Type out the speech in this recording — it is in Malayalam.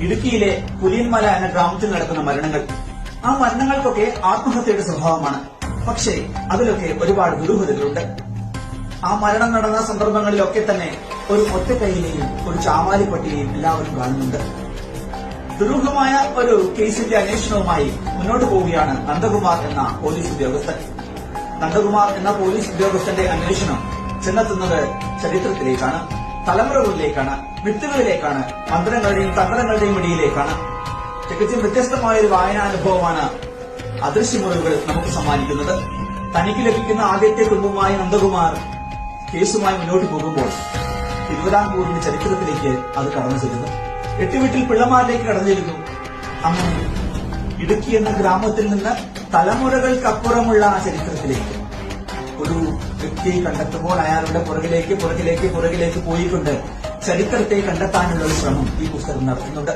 ഇടുക്കിയിലെ പുലിയൻമല എന്ന ഗ്രാമത്തിൽ നടക്കുന്ന മരണങ്ങൾ ആ മരണങ്ങൾക്കൊക്കെ ആത്മഹത്യയുടെ സ്വഭാവമാണ്. പക്ഷേ അതിലൊക്കെ ഒരുപാട് ദുരൂഹതകളുണ്ട്. ആ മരണം നടന്ന സന്ദർഭങ്ങളിലൊക്കെ തന്നെ ഒരു ഒറ്റക്കൈയിലെയും ഒരു ചാമാലിപ്പട്ടിയെയും എല്ലാവരും കാണുന്നുണ്ട്. ദുരൂഹമായ ഒരു കേസിന്റെ അന്വേഷണവുമായി മുന്നോട്ട് പോവുകയാണ് നന്ദകുമാർ എന്ന പോലീസ് ഉദ്യോഗസ്ഥൻ. നന്ദകുമാർ എന്ന പോലീസ് ഉദ്യോഗസ്ഥന്റെ അന്വേഷണം ചെന്നെത്തുന്നത് ചരിത്രത്തിലേക്കാണ്. തലമുറകളിലേക്കാണ് വിത്തുകളിലേക്കാണ് മന്ത്രങ്ങളുടെയും തന്ത്രങ്ങളുടെയും ഇടയിലേക്കാണ്. തികച്ചും വ്യത്യസ്തമായ ഒരു വായനാനുഭവമാണ് അദൃശ്യമുറിവുകൾ നമുക്ക് സമ്മാനിക്കുന്നത്. തനിക്ക് ലഭിക്കുന്ന ആദ്യത്തെ കുടുംബമായ നന്ദകുമാർ കേസുമായി മുന്നോട്ട് പോകുമ്പോൾ തിരുവിതാംകൂറിന്റെ ചരിത്രത്തിലേക്ക് അത് കടന്നു ചെല്ലുന്നു. എട്ടുവീട്ടിൽ പിള്ളമാരിലേക്ക് കടന്നു ചെല്ലുന്നു. അങ്ങനെ ഇടുക്കി എന്ന ഗ്രാമത്തിൽ നിന്ന് തലമുറകൾക്കപ്പുറമുള്ള ആ ചരിത്രത്തിലേക്ക് ഒരു വ്യക്തിയെ കണ്ടെത്തുമ്പോൾ അയാളുടെ പുറകിലേക്ക് പുറകിലേക്ക് പുറകിലേക്ക് പോയിക്കൊണ്ട് ചരിത്രത്തെ കണ്ടെത്താനുള്ള ഒരു ശ്രമം ഈ പുസ്തകം നടത്തുന്നുണ്ട്.